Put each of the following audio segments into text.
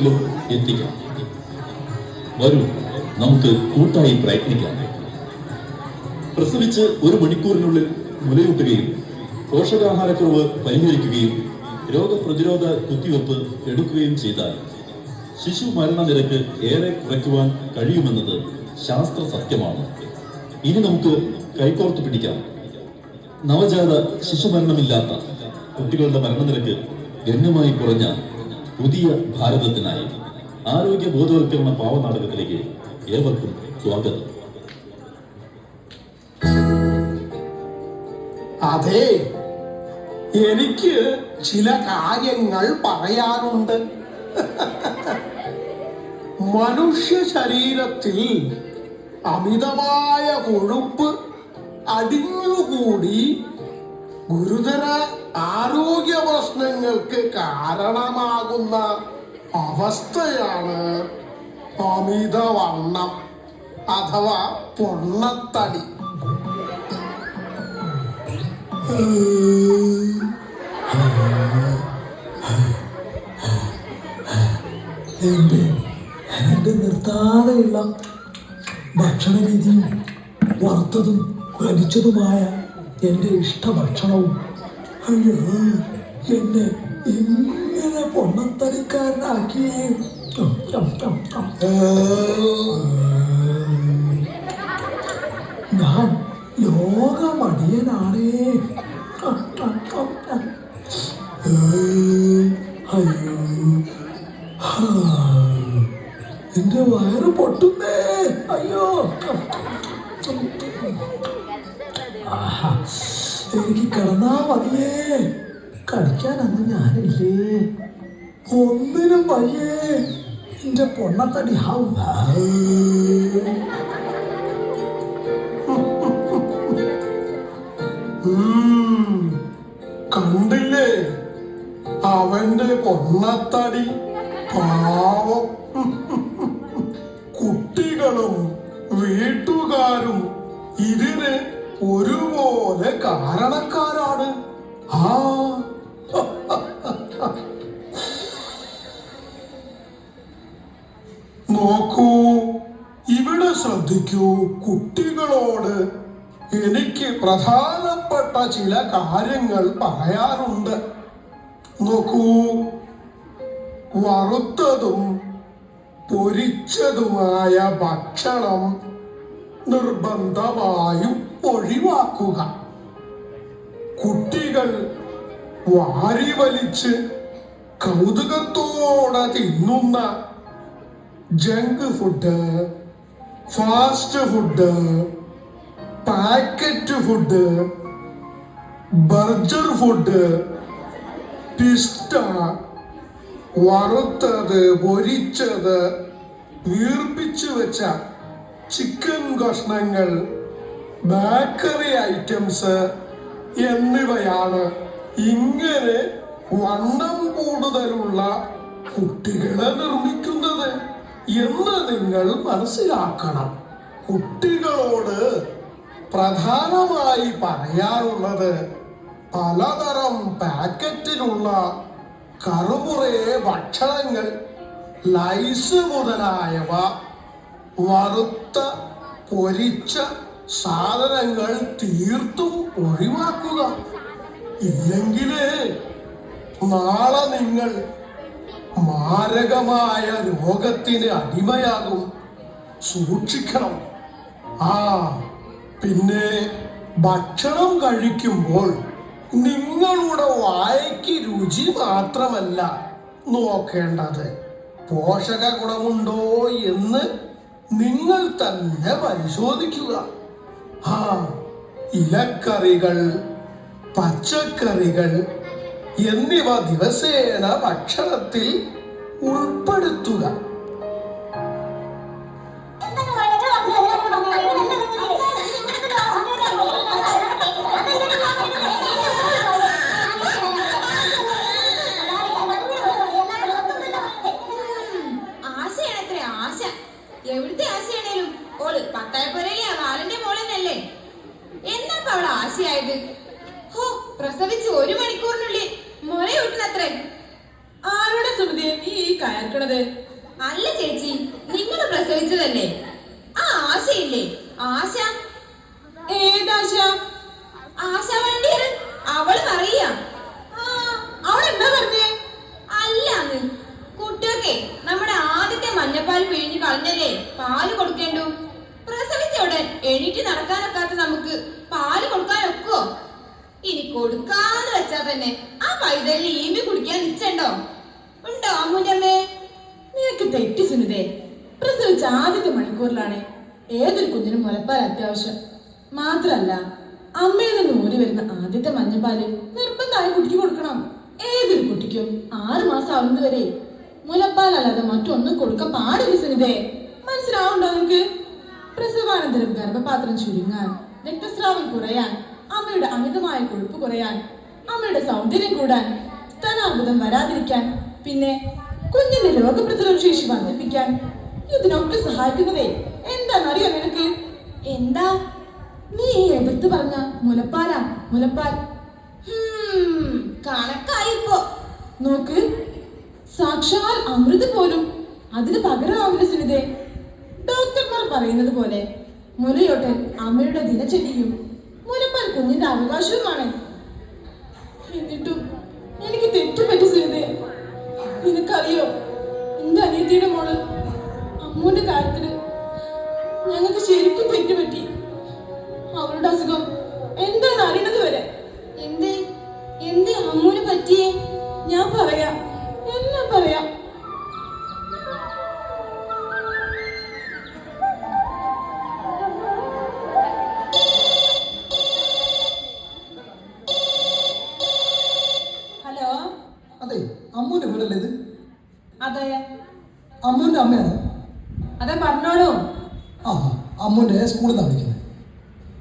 വീട്ടിലും എത്തിക്കാം. വരൂ നമുക്ക് കൂട്ടായി പ്രയത്നിക്കാം. പ്രസവിച്ച് ഒരു മണിക്കൂറിനുള്ളിൽ മുലയൂട്ടുകയും പോഷകാഹാരക്കുറവ് പരിഹരിക്കുകയും രോഗപ്രതിരോധ കുത്തിവെപ്പ് എടുക്കുകയും ചെയ്താൽ ശിശു മരണനിരക്ക് ഏറെ കുറയ്ക്കുവാൻ കഴിയുമെന്നത് ശാസ്ത്ര സത്യമാണ്. ഇനി നമുക്ക് കൈകോർത്ത് പിടിക്കാം. നവജാത ശിശുമരണമില്ലാത്ത കുട്ടികളുടെ മരണനിരക്ക് ഗണ്യമായി കുറഞ്ഞ പുതിയ ഭാരതത്തിനായി ആരോഗ്യ ബോധവൽക്കരണ പാവനാടകത്തിലേക്ക് ഏവർക്കും സ്വാഗതം. അതെ എനിക്ക് ചില കാര്യങ്ങൾ പറയാനുണ്ട്. മനുഷ്യ ശരീരത്തിൽ അമിതമായ കൊഴുപ്പ് അടിഞ്ഞുകൂടി ഗുരുതര ആരോഗ്യ പ്രശ്നങ്ങൾക്ക് കാരണമാകുന്ന അവസ്ഥയാണ് അമിതവണ്ണം അഥവാ പൊണ്ണത്തടി. എന്റെ നിർത്താതെയുള്ള ഭക്ഷണ രീതിയും വറുത്തതും വലിച്ചതുമായ എന്റെ ഇഷ്ടഭക്ഷണവും. അയ്യോ. എന്നെ ഇങ്ങനെ പൊണ്ണത്തടിക്കാരനാക്കി. ഞാൻ ലോകമടിയനാണേ. അയ്യോ. എന്റെ വയറ് പൊട്ടുന്നേ അയ്യോ. എനിക്ക് കിടന്നാ മതിയേ കടിക്കാനൊന്നും ഞാനില്ലേ? ഒന്നിനും വയ്യേ. എന്റെ പൊണ്ണത്തടി. കണ്ടില്ലേ? അവന്റെ പൊണ്ണത്തടി. പാവം. കുട്ടികളും വീട്ടുകാരും ഇതിന് ഒരുപോലെ കാരണക്കാരാണ്. ആ നോക്കൂ. ഇവിടെ ശ്രദ്ധിക്കൂ കുട്ടികളോട് എനിക്ക് പ്രധാനപ്പെട്ട ചില കാര്യങ്ങൾ പറയാനുണ്ട്. നോക്കൂ. വറുത്തതും പൊരിച്ചതുമായ ഭക്ഷണം നിർബന്ധമായും ഒഴിവാക്കുക. കുട്ടികൾ വാരി വലിച്ച് കൗതുകത്തോടെ തിന്നുന്ന junk food fast food packet food burger food pista വറുത്തത് പൊരിച്ചത് വീർപ്പിച്ചു വെച്ച ചിക്കൻ കഷ്ണങ്ങൾ ബേക്കറി ഐറ്റംസ് എന്നിവയാണ് ഇങ്ങനെ വണ്ണം കൂടുതലുള്ള കുട്ടികളെ നിർമ്മിക്കുന്നത്. എന്ന് നിങ്ങൾ മനസ്സിലാക്കണം. കുട്ടികളോട് പ്രധാനമായി പറയാറുള്ളത് പലതരം പാക്കറ്റിലുള്ള കറുമുറേ ഭക്ഷണങ്ങൾ ലൈസ് മുതലായവ വറുത്ത പൊരിച്ച സാധനങ്ങൾ തീർത്തും ഒഴിവാക്കുക. ഇല്ലെങ്കിൽ നാളെ നിങ്ങൾ മാരകമായ രോഗത്തിന് അടിമയാകും. സൂക്ഷിക്കണം. ആ പിന്നെ ഭക്ഷണം കഴിക്കുമ്പോൾ നിങ്ങളുടെ വായയ്ക്ക് രുചി മാത്രമല്ല നോക്കേണ്ടത്. പോഷക ഗുണമുണ്ടോ എന്ന് നിങ്ങൾ തന്നെ പരിശോധിക്കുക. ആ ഇലക്കറികൾ പച്ചക്കറികൾ എന്നിവ ദിവസേന ഭക്ഷണത്തിൽ ഉൾപ്പെടുത്തുക. കളഞ്ഞല്ലേ പാൽ കൊടുക്കേണ്ടു. പ്രസവിച്ച ഉടൻ എണീറ്റ് നടക്കാനൊക്കാത്ത നമുക്ക് പാൽ കൊടുക്കാൻ ഒക്കുവോ ഇനി കൊടുക്കാന്ന് വെച്ചാ തന്നെ ആ പൈതലിൽ ഈമ്പി കുടിക്കാൻ നിച്ചണ്ടോ ഉണ്ടോ അമ്മൂറ്റമ്മേ നിനക്ക് തെറ്റി സുനിതേ. പ്രസവിച്ച ആദ്യത്തെ മണിക്കൂറിലാണ് ഏതൊരു കുഞ്ഞിനും മുലപ്പാൽ അത്യാവശ്യം. മാത്രല്ല അമ്മയിൽ നിന്ന് ഊരി വരുന്ന ആദ്യത്തെ മഞ്ഞപ്പാൽ നിർബന്ധമായി കുട്ടിക്ക് കൊടുക്കണം. ഏതൊരു കുട്ടിക്കും ആറ് മാസം വരെ മുലപ്പാൽ അല്ലാതെ മറ്റൊന്നും കൊടുക്കാൻ പാടില്ല സുനിതേ. മനസ്സിലാവുണ്ടോ നിനക്ക്? പ്രസവാനന്തരം ഗർഭപാത്രം ചുരുങ്ങാൻ രക്തസ്രാവം കുറയാൻ അമ്മയുടെ അമിതമായ കൊഴുപ്പ് കുറയാൻ അമ്മയുടെ സൗന്ദര്യം കൂടാൻ സ്തനാർബുദം വരാതിരിക്കാൻ പിന്നെ കുഞ്ഞിന്റെ രോഗപ്രതിരോധ ശേഷി വർദ്ധിപ്പിക്കാൻ. ഇതിനൊക്കെ സഹായിക്കുന്നതേ. എന്താണെന്നറിയോ നിനക്ക്? എന്താ? നീ എതിർത്ത് പറഞ്ഞ മുലപ്പാലാ മുലപ്പാൽ. കണക്കായിപ്പോ നോക്ക് സാക്ഷാൽ അമൃത് പോലും. അതിന് പകരമാവില്ല സുനിതേ. ഡോക്ടർമാർ പറയുന്നത് പോലെ മുലയോട്ടൻ അമ്മയുടെ ദിനചര്യയും മുലപ്പാൽ കുഞ്ഞിന്റെ അവകാശവുമാണ്. എന്നിട്ടും എനിക്ക് തെറ്റുപറ്റി സുഹൃത്തെ നിനക്കറിയോ എന്റെ അനിയത്തിയുടെ മോൾ അമ്മൂന്റെ കാര്യത്തിൽ ഞങ്ങൾക്ക് ശരിക്കും തെറ്റുപറ്റി അവരുടെ അസുഖം എന്താണ് അറിയണത് വരെ. എന്തേ എന്തേ അമ്മൂന് പറ്റിയേ ഞാൻ പറയാം. പറഞ്ഞോളൂ ആ അമ്മൂന്റെ സ്കൂളിൽ നിന്നാണ് വിളിക്കുന്നത്.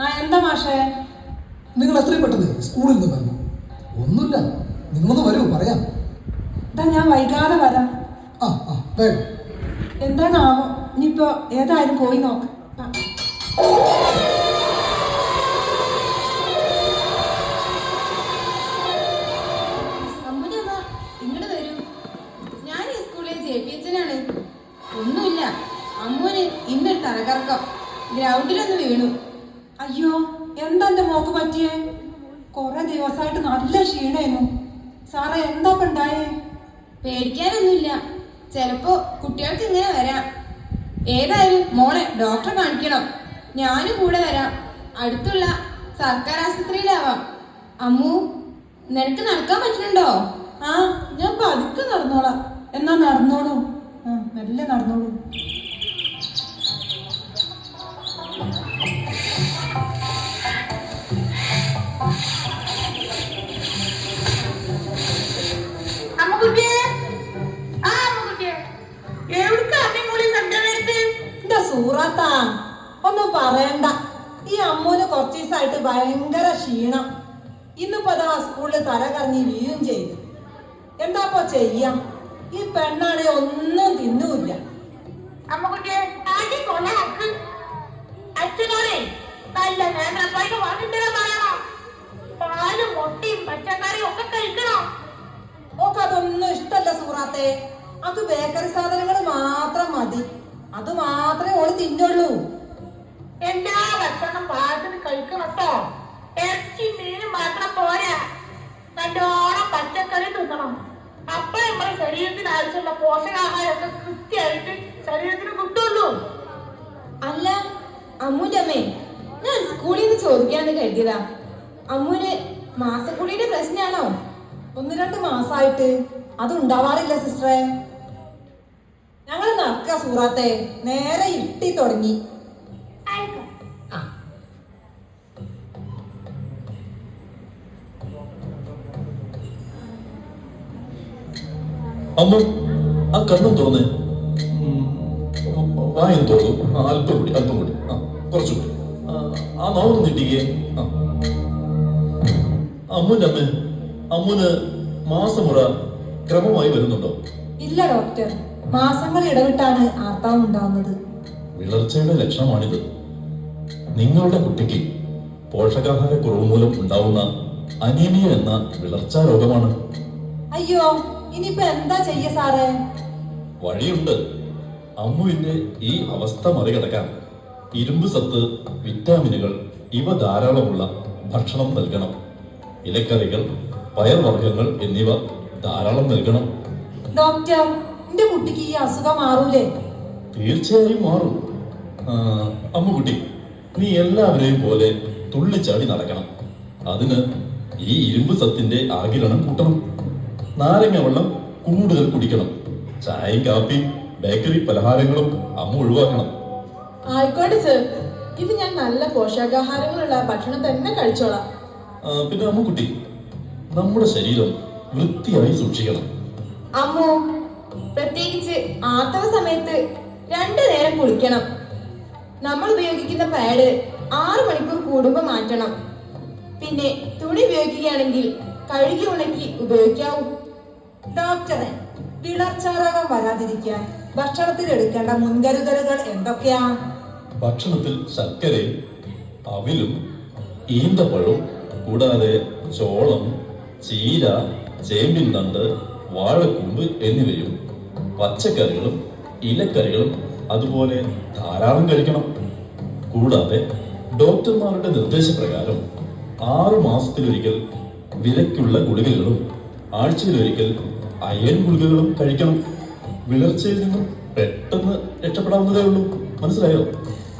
ആ എന്താ മാഷേ? നിങ്ങൾ എത്രയും പെട്ടെന്ന് സ്കൂളിൽ നിന്ന് വരണം. ഒന്നുമില്ല നിങ്ങളൊന്ന് വരൂ പറയാം. ഇതാ ഞാൻ വൈകാതെ വരാം. ആ ആ വേഗം. എന്താണാവോ? ഇനിയിപ്പോ ഏതായാലും പോയി നോക്കാം. അമ്മൂന് ഇന്നൊരു തലകറക്കം. ഗ്രൗണ്ടിലൊന്ന് വീണു. അയ്യോ എന്താ എന്റെ മോക്ക് പറ്റിയേ? കൊറേ ദിവസമായിട്ട് നല്ല ക്ഷീണേനു. സാറേ എന്താ ഉണ്ടായേ പേടിക്കാനൊന്നുമില്ല. ചിലപ്പോ കുട്ടികൾക്ക് ഇങ്ങനെ വരാം. ഏതായാലും മോളെ ഡോക്ടറെ കാണിക്കണം. ഞാനും കൂടെ വരാം. അടുത്തുള്ള സർക്കാർ ആശുപത്രിയിലാവാം. അമ്മു നിനക്ക് നടക്കാൻ പറ്റുന്നുണ്ടോ? ആ ഞാൻ പതുക്കെ നടന്നോളാം. എന്നാ നടന്നോളൂ. ആ മെല്ലെ നടന്നോളൂ. ചെയ്യാം. ഈ പെണ്ണാണെ ഒന്നും തിന്നൂല്ല. അമ്മുകുട്ടിയെ ആദ്യം കൊള്ളാക്ക് അച്ഛനോടെ നല്ല നേന്ത്രപ്പായിട്ട് വാങ്ങിത്തരാൻ പറയണം? പാലും മുട്ടയും പച്ചക്കറിയും ഒക്കെ കഴിക്കണം? അതൊന്നും ഇഷ്ടല്ല സൂറാത്തെ അത് ബേക്കറി സാധനങ്ങൾ മാത്രം മതി. അത് മാത്രമേ ഓൾ തിന്നുള്ളൂ. എല്ലാ ഭക്ഷണം പാകത്തിന് കഴിക്കണം കേട്ടോ ഇറച്ചി മീനും മാത്രം പോരാ. നല്ലോണം പച്ചക്കറി തിന്നണം. നമ്മുടെ ശരീരത്തിന് ആവശ്യമുള്ള പോഷകാഹാരമൊക്കെ കൃത്യമായിട്ട് ശരീരത്തിന് കിട്ടുള്ളൂ. അല്ല അമ്മൂന്റെ ഞാൻ സ്കൂളിൽ നിന്ന് ചോദിക്കാന്ന് കരുതിയതാ. അമ്മൂന് മാസക്കുളിയുടെ പ്രശ്നമാണോ? ഒന്ന് രണ്ട് മാസമായിട്ട് അത് ഉണ്ടാവാറില്ല സിസ്റ്ററെ. ഞങ്ങൾ നടക്ക സൂറാത്തെ. നേരെ ഇട്ടി തുടങ്ങി. അമ്മ ആ കണ്ണും തുറന്ന് വായും തുറന്നു. ആ അല്പം കൂടി അല്പം കൂടി. ആ കുറച്ചുകൂടി ആ, നാവും നീട്ടിക്കേ ആ. അമ്മുന്റെ അമ്മ അമ്മുന് മാസമുറ ക്രമമായി വരുന്നുണ്ടോ? ഇല്ല ഡോക്ടർ. മാസങ്ങൾ ഇടവിട്ടാണ് ആർത്തവം ഉണ്ടാവുന്നത്. വിളർച്ചയുടെ ലക്ഷണമാണിത്. നിങ്ങളുടെ കുട്ടിക്ക് പോഷകാഹാരക്കുറവ് മൂലം ഉണ്ടാവുന്ന അനീമിയ എന്ന വിളർച്ചാ രോഗമാണ്. അയ്യോ ഇനിയിപ്പോ എന്താ ചെയ്യ സാറേ? വഴിയുണ്ട്. അമ്മുവിന്റെ ഈ അവസ്ഥ മറികടക്കാൻ ഇരുമ്പ് സത്ത് വിറ്റാമിനുകൾ ഇവ ധാരാളമുള്ള ഭക്ഷണം നൽകണം. ഇലക്കറികൾ പയർവർഗങ്ങൾ എന്നിവ ധാരാളം നൽകണം. ഡോക്ടർ എന്റെ കുട്ടിക്ക് ഈ അസുഖം മാറൂലേ? തീർച്ചയായും മാറും. അമ്മുകുട്ടി നീ എല്ലാവരെയും പോലെ തുള്ളിച്ചാടി നടക്കണം. അതിന് ഈ ഇരുമ്പ് സത്തിന്റെ ആകിരണം കൂട്ടണം. നാരങ്ങ വെള്ളം കൂടുതൽ കുടിക്കണം. ചായയും കാപ്പിയും ബേക്കറി പലഹാരങ്ങളും അമ്മ ഒഴിവാക്കണം. ആയിക്കോട്ടെ സർ. ഇത് ഞാൻ നല്ല പോഷകാഹാരങ്ങളുള്ള ഭക്ഷണം തന്നെ കഴിച്ചോളാം. പിന്നെ അമ്മുക്കുട്ടി നമ്മുടെ ശരീരം വൃത്തിയായി സൂക്ഷിക്കണം. അമ്മു പ്രത്യേകിച്ച് ആർത്തവ സമയത്ത് രണ്ടു നേരം കുളിക്കണം. നമ്മൾ ഉപയോഗിക്കുന്ന പാഡ് ആറു മണിക്കൂർ കൂടുമ്പോൾ മാറ്റണം. പിന്നെ തുണി ഉപയോഗിക്കുകയാണെങ്കിൽ കഴുകി ഉണക്കി ഉപയോഗിക്കാവൂ. ഡോക്ടറെ വിളർച്ചാരോഗം വരാതിരിക്കാൻ ഭക്ഷണത്തിൽ എടുക്കേണ്ട മുൻകരുതലുകൾ എന്തൊക്കെയാണ് ഭക്ഷണത്തിൽ ശർക്കരയും അവിലും ഈന്തപ്പഴവും കൂടാതെ ചോളം ചീര ചേമ്പിൻ തണ്ട് വാഴക്കൂമ്പ് എന്നിവയും പച്ചക്കറികളും ഇലക്കറികളും അതുപോലെ ധാരാളം കഴിക്കണം. കൂടാതെ ഡോക്ടർമാരുടെ നിർദ്ദേശപ്രകാരം ആറു മാസത്തിലൊരിക്കൽ വിലക്കുള്ള ഗുളികകളും ആഴ്ചയിലൊരിക്കൽ അയൺ ഗുളികകളും കഴിക്കണം. വിളർച്ചയിൽ നിന്നും പെട്ടെന്ന് രക്ഷപ്പെടാവുന്നതേ ഉള്ളൂ. മനസ്സിലായോ?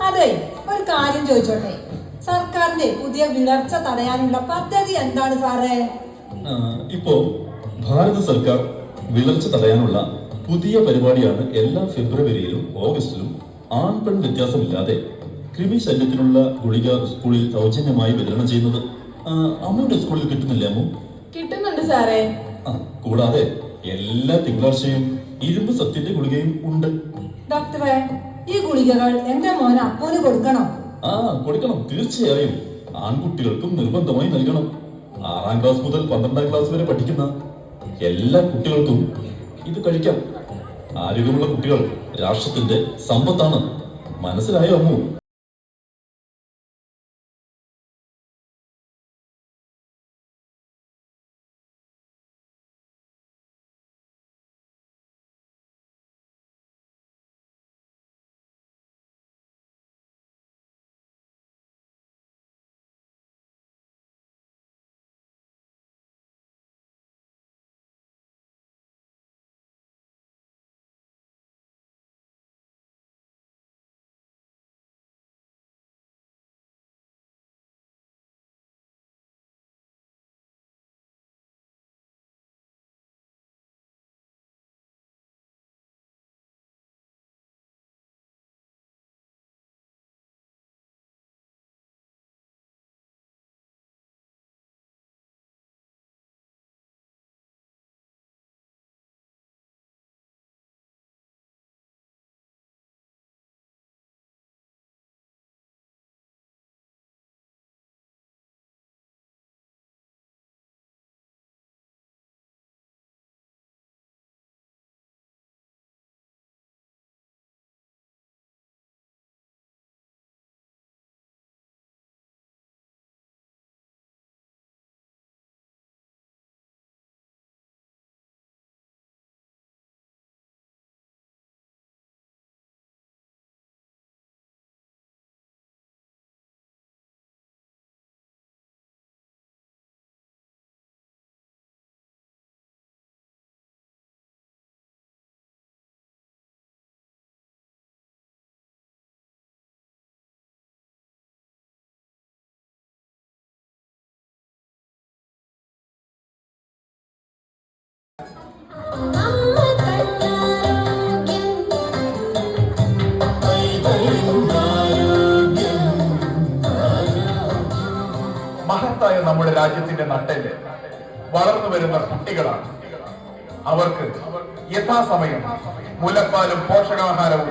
അതെ ഒരു കാര്യം ചോദിച്ചോട്ടെ. സർക്കാരിന്റെ പുതിയ വിളർച്ച തടയാനുള്ള പദ്ധതി എന്താണ് സാറേ? ഇപ്പോ ഭാരത സർക്കാർ വിളർച്ച തടയാനുള്ള പുതിയ പരിപാടിയാണ് എല്ലാ ഫെബ്രുവരിയിലും ഓഗസ്റ്റിലും ആൺ പെൺ വ്യത്യാസമില്ലാതെ കൃമി ശല്യത്തിനുള്ള ഗുളിക സ്കൂളിൽ സൗജന്യമായി വിതരണം ചെയ്യുന്നത്. അമ്മയുടെ സ്കൂളിൽ കിട്ടുന്നില്ല അമ്മു? കിട്ടുന്നുണ്ട് സാറേ. കൂടാതെ എല്ലാ തിങ്കളാഴ്ചയും ഇരുമ്പ് സത്യത്തെ ഗുളികയും ഉണ്ട്. ഡോക്ടറെ ഈ ഗുളികകൾ എന്റെ മോന് അപ്പോന് കൊടുക്കണം. ആ കൊടുക്കണം. തീർച്ചയായും. ആൺകുട്ടികൾക്കും നിർബന്ധമായി നൽകണം. ആറാം ക്ലാസ് മുതൽ പന്ത്രണ്ടാം ക്ലാസ് വരെ പഠിക്കുന്ന എല്ലാ കുട്ടികൾക്കും ഇത് കഴിക്കാം. ആരോഗ്യമുള്ള കുട്ടികൾ രാഷ്ട്രത്തിന്റെ സമ്പത്താണ്. മനസ്സിലായോ അമ്മു? മഹത്തായ നമ്മുടെ രാജ്യത്തിന്റെ നട്ടെല്ല് വളർന്നു വരുന്ന കുട്ടികളാണ്. അവർക്ക് യഥാസമയം മുലപ്പാലും പോഷകാഹാരവും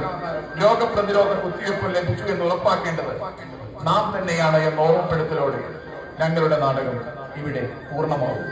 രോഗപ്രതിരോധ കുത്തിവയ്പ്പും ലഭിച്ചു എന്ന് ഉറപ്പാക്കേണ്ടത് നാം തന്നെയാണ് എന്ന ഓർമ്മപ്പെടുത്തലോടെ ഞങ്ങളുടെ നാടകം ഇവിടെ പൂർണമാവും.